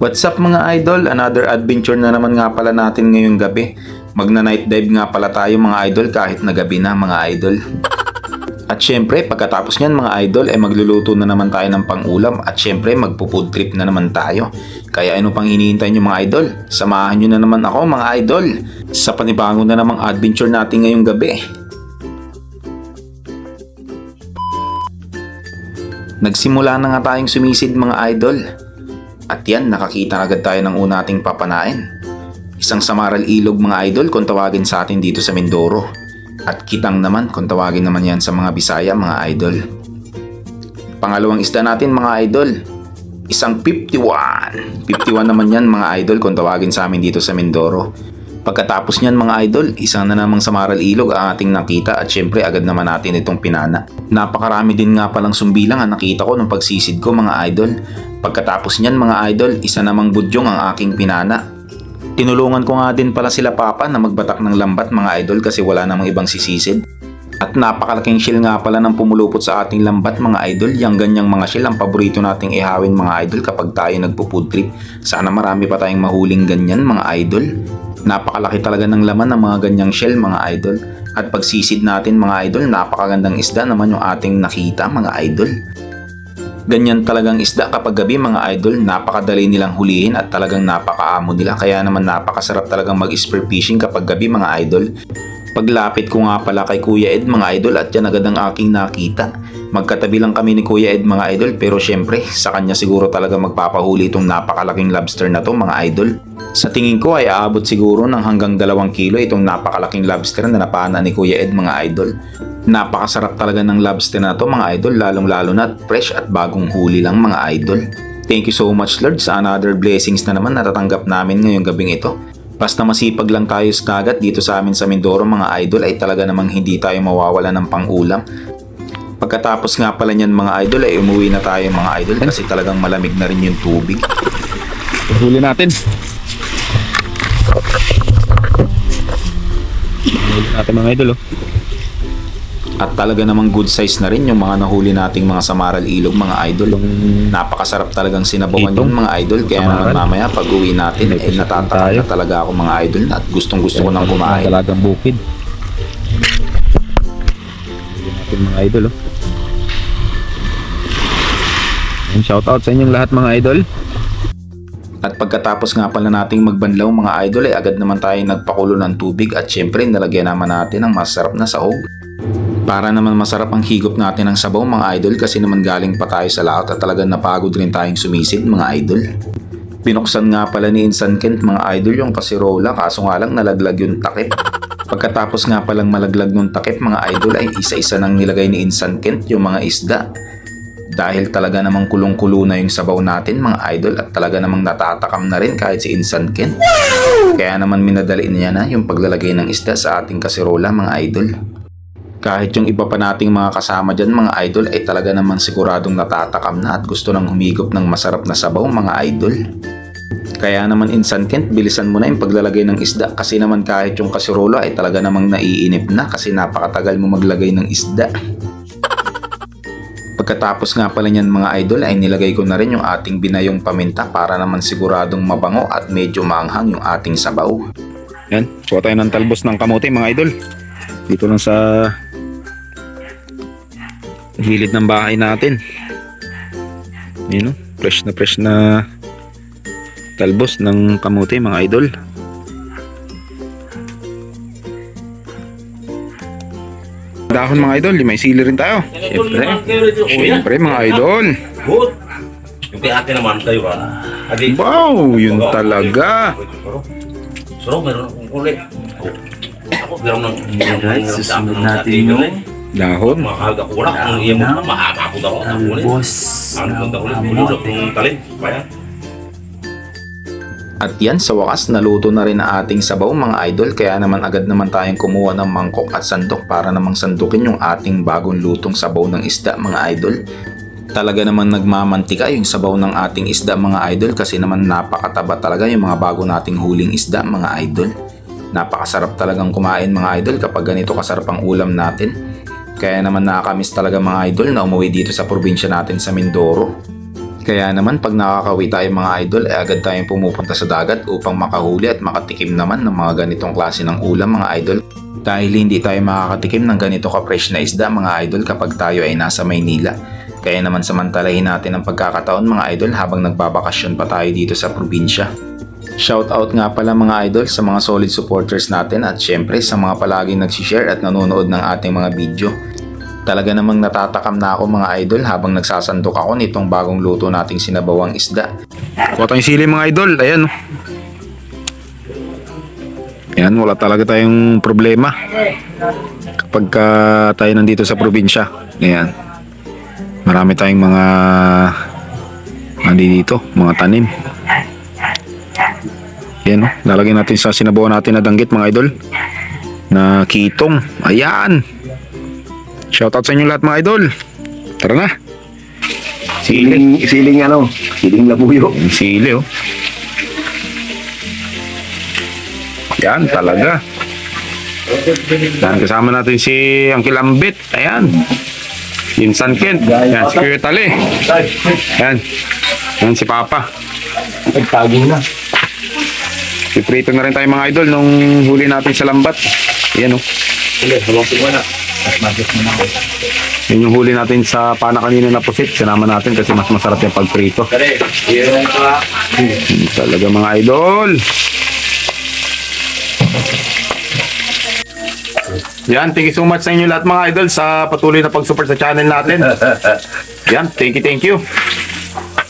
What's up mga idol? Another adventure na naman nga pala natin ngayong gabi. Magna night dive nga pala tayo mga idol kahit na gabi na mga idol. At syempre, pagkatapos niyan mga idol, ay magluluto na naman tayo ng pangulam at syempre magpo-food trip na naman tayo. Kaya ano pang hinihintay niyo mga idol? Samahan niyo na naman ako mga idol sa panibago na namang adventure natin ngayong gabi. Nagsimula na nga tayong sumisid mga idol. At yan, nakakita agad tayo ng una nating papanain. Isang samaral ilog mga idol kung tawagin sa atin dito sa Mindoro. At kitang naman kung tawagin naman yan sa mga Bisaya mga idol. Pangalawang isda natin mga idol. Isang 51. 51 naman yan mga idol kung tawagin sa amin dito sa Mindoro. Pagkatapos niyan mga idol, isang na namang samaral ilog ang ating nakita at syempre agad naman natin itong pinana. Napakarami din nga palang sumbilang ang nakita ko nung pagsisid ko mga idol. Pagkatapos niyan mga idol, isa namang budyong ang aking pinana. Tinulungan ko nga din pala sila papa na magbatak ng lambat mga idol kasi wala namang ibang sisisid. At napakalaking shell nga pala ng pumulupot sa ating lambat mga idol. Yang ganyang mga shell ang paborito nating ihawin mga idol kapag tayo nagpo-food trip. Sana marami pa tayong mahuling ganyan mga idol. Napakalaki talaga ng laman ng mga ganyang shell mga idol. At pagsisid natin mga idol, napakagandang isda naman yung ating nakita mga idol. Ganyan talagang isda kapag gabi mga idol, napakadali nilang hulihin at talagang napakaamo nila. Kaya naman napakasarap talagang mag-spear fishing kapag gabi mga idol. Paglapit ko nga pala kay Kuya Ed mga idol at yan agad ang aking nakita. Magkatabi lang kami ni Kuya Ed mga idol pero syempre sa kanya siguro talaga magpapahuli itong napakalaking lobster na to mga idol. Sa tingin ko ay aabot siguro ng hanggang dalawang kilo itong napakalaking lobster na napana ni Kuya Ed mga idol. Napakasarap talaga ng lobster na to mga idol lalong lalo na fresh at bagong huli lang mga idol. Thank you so much Lord sa another blessings na naman natatanggap namin ngayong gabing ito. Basta masipag lang tayo sa dagat dito sa amin sa Mindoro mga idol ay talaga namang hindi tayo mawawala ng pangulam. Pagkatapos nga pala niyan mga idol ay umuwi na tayo mga idol kasi talagang malamig na rin yung tubig. Huli natin. Huli natin mga idol oh. At talaga namang good size na rin yung mga nahuli nating mga samaral ilog mga idol. Napakasarap talagang sinabawan yung mga idol kaya naman mamaya pag uwi natin May eh tayo. na talaga ako mga idol at gustong gusto ko nang kumain. Talagang bukid. Natin mga idol oh. And shout out sa inyong lahat mga idol. At pagkatapos nga pala nating magbanlaw mga idol ay agad naman tayo nagpakulo ng tubig at syempre nalagyan naman natin ng masarap na sahog. Para naman masarap ang higop natin ng sabaw mga idol kasi naman galing pa tayo sa laot at talagang napagod rin tayong sumisid mga idol. Binuksan nga pala ni Insan Kent mga idol yung kasirola kaso nga lang nalaglag yung takip. Pagkatapos nga palang malaglag yung takip mga idol ay isa-isa nang nilagay ni Insan Kent yung mga isda. Dahil talaga namang kulong-kulo na yung sabaw natin mga idol at talaga namang natatakam na rin kahit si Insan Kent. Kaya naman minadali niya na yung paglalagay ng isda sa ating kasirola mga idol. Kahit yung iba pa nating mga kasama dyan mga idol ay talaga naman siguradong natatakam na at gusto nang humigop ng masarap na sabaw mga idol. Kaya naman insan Kent, bilisan mo na yung paglalagay ng isda kasi naman kahit yung kasirola ay talaga namang naiinip na kasi napakatagal mo maglagay ng isda. Pagkatapos nga pala niyan mga idol ay nilagay ko na rin yung ating binayong paminta para naman siguradong mabango at medyo maanghang yung ating sabaw. Yan, kuha tayo ng talbos ng kamote mga idol. Dito lang sa gilid ng bahay natin. Yun o, fresh na fresh na talbos ng kamote mga idol. Dahon mga idol, may sili rin tayo. Siyempre. Siyempre mga idol. Yung kay ate naman kayo ha. Adi. Wow, yun talaga. Sarap, meron akong uli. Ako, meron ng... guys, susunod natin yung Dahon. Makahaga ko wala. Kung iya mo na, mahaba ko daw. Ang talbos Ang ng punta uli. kamote. Binulot ng talin. Kaya. At yan sa wakas naluto na rin ang ating sabaw mga idol kaya naman agad naman tayong kumuha ng mangkok at sandok para namang sandukin yung ating bagong lutong sabaw ng isda mga idol. Talaga naman nagmamantika yung sabaw ng ating isda mga idol kasi naman napakataba talaga yung mga bago nating huling isda mga idol. Napakasarap talagang kumain mga idol kapag ganito kasarap ang ulam natin. Kaya naman nakakamiss talaga mga idol na umuwi dito sa probinsya natin sa Mindoro. Kaya naman pag nakakawi tayo mga idol, eh agad tayong pumupunta sa dagat upang makahuli at makatikim naman ng mga ganitong klase ng ulam mga idol. Dahil hindi tayo makakatikim ng ganito ka-fresh na isda mga idol kapag tayo ay nasa Maynila. Kaya naman samantalahin natin ang pagkakataon mga idol habang nagbabakasyon pa tayo dito sa probinsya. Shoutout nga pala mga idol sa mga solid supporters natin at syempre sa mga palaging nagsishare at nanonood ng ating mga video. Talaga namang natatakam na ako mga idol habang nagsasandok ako nitong bagong luto nating sinabawang isda. Kuha tayong sili mga idol. Ayan. oh. Ayan, wala talaga tayong problema. Kapag ka tayo nandito sa probinsya. Ayan. Marami tayong mga andi dito, mga tanim. Ayan, oh. lalagyan natin sa sinabawan natin na danggit mga idol. Na kitong. Ayan. Shoutout sa inyo lahat mga idol. Tara na. Sili. Siling, siling ano, siling labuyo. Sili, oh. Yan, talaga. Yan, kasama natin si Uncle Ambit. Ayan. Yung San Kent. Yan, si Kuya Tali. Yan. Yan, si Papa. Nagtaging na. Piprito na rin tayo mga idol nung huli natin sa lambat. Yan, oh. Sige, hawasin mo na. At magis mo na ako. Yun yung huli natin sa pana kanina na pusit. Sinama natin kasi mas masarap yung pagprito. Kare, yun pa. Hmm, Talaga mga idol. Yan, thank you so much sa inyo lahat mga idol sa patuloy na pag-support sa channel natin. Yan, thank you, thank you.